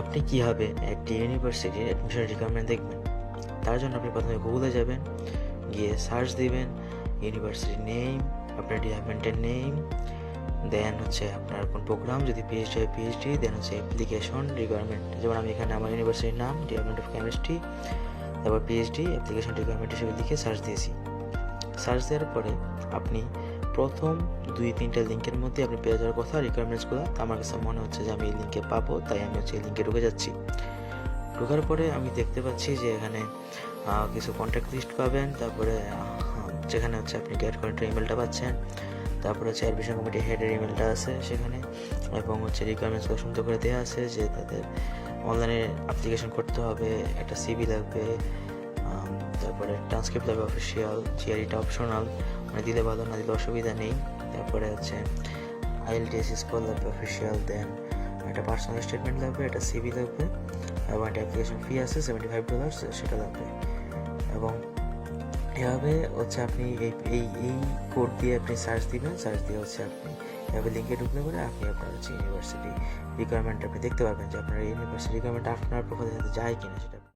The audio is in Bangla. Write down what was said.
আপনি কীভাবে একটি ইউনিভার্সিটির অ্যাডমিশন রিকোয়ারমেন্ট দেখবেন। তার জন্য আপনি প্রথমে গুগলে যাবেন, গিয়ে সার্চ দিবেন, ইউনিভার্সিটির নেম আপনার ডিপার্টমেন্টের নেম দেন হচ্ছে আপনার কোন প্রোগ্রাম যদি পিএইচডি হয় পিএইচডি দেন হচ্ছে অ্যাপ্লিকেশন রিকোয়ারমেন্ট যেমন আমি এখানে আমার ইউনিভার্সিটির নাম ডিপার্টমেন্ট অফ কেমিস্ট্রি তারপর পিএইচডি অ্যাপ্লিকেশন রিকোয়ারমেন্ট হিসেবে লিখে সার্চ দিয়েছি। সার্চ দেওয়ার পরে আপনি প্রথম দুই তিনটা লিঙ্কের মধ্যে আপনি পেয়ে যাওয়ার কথা রিকোয়ারমেন্টসগুলো তো আমার কাছে মনে হচ্ছে যে আমি এই লিঙ্কে পাবো, তাই আমি হচ্ছে এই লিঙ্কে ঢুকে যাচ্ছি। ঢোকার পরে আমি দেখতে পাচ্ছি যে এখানে কিছু কন্ট্যাক্ট লিস্ট পাবেন, তারপরে যেখানে হচ্ছে আপনি গেট কন্ট্যাক্ট ইমেলটা পাচ্ছেন, তারপরে হচ্ছে অ্যাডমিশন কমিটি হেডের ইমেলটা আছে সেখানে, এবং হচ্ছে রিকোয়ারমেন্টসগুলো সুন্দর করে দেওয়া আছে যে তাদের অনলাইনে অ্যাপ্লিকেশন করতে হবে, একটা সিবি লাগবে তারপরে ট্রান্সক্রিপ্ট লাগবে অফিসিয়াল জিআরিটা অপশনাল মানে দিলে ভালো, না দিলে অসুবিধা নেই। তারপরে হচ্ছে আইএলটিএস স্কোর লাগবে অফিসিয়াল দেন একটা পার্সোনাল স্টেটমেন্ট লাগবে, একটা সিবি লাগবে, এবং একটা অ্যাপ্লিকেশন ফি আছে সেভেন্টি ফাইভ ডলার্স সেটা লাগবে। এবং এভাবে হচ্ছে আপনি এই এই এই কোড দিয়ে আপনি সার্চ দিবেন সার্চ দিয়ে হচ্ছে আপনি এভাবে লিঙ্কে ঢুকলে পরে আপনি আপনার হচ্ছে ইউনিভার্সিটি রিকোয়ারমেন্ট আপনি দেখতে পারবেন যে আপনার ইউনিভার্সিটি রিকোয়ারমেন্ট আপনার প্রোফাইলের সাথে যায় কিনা, সেটা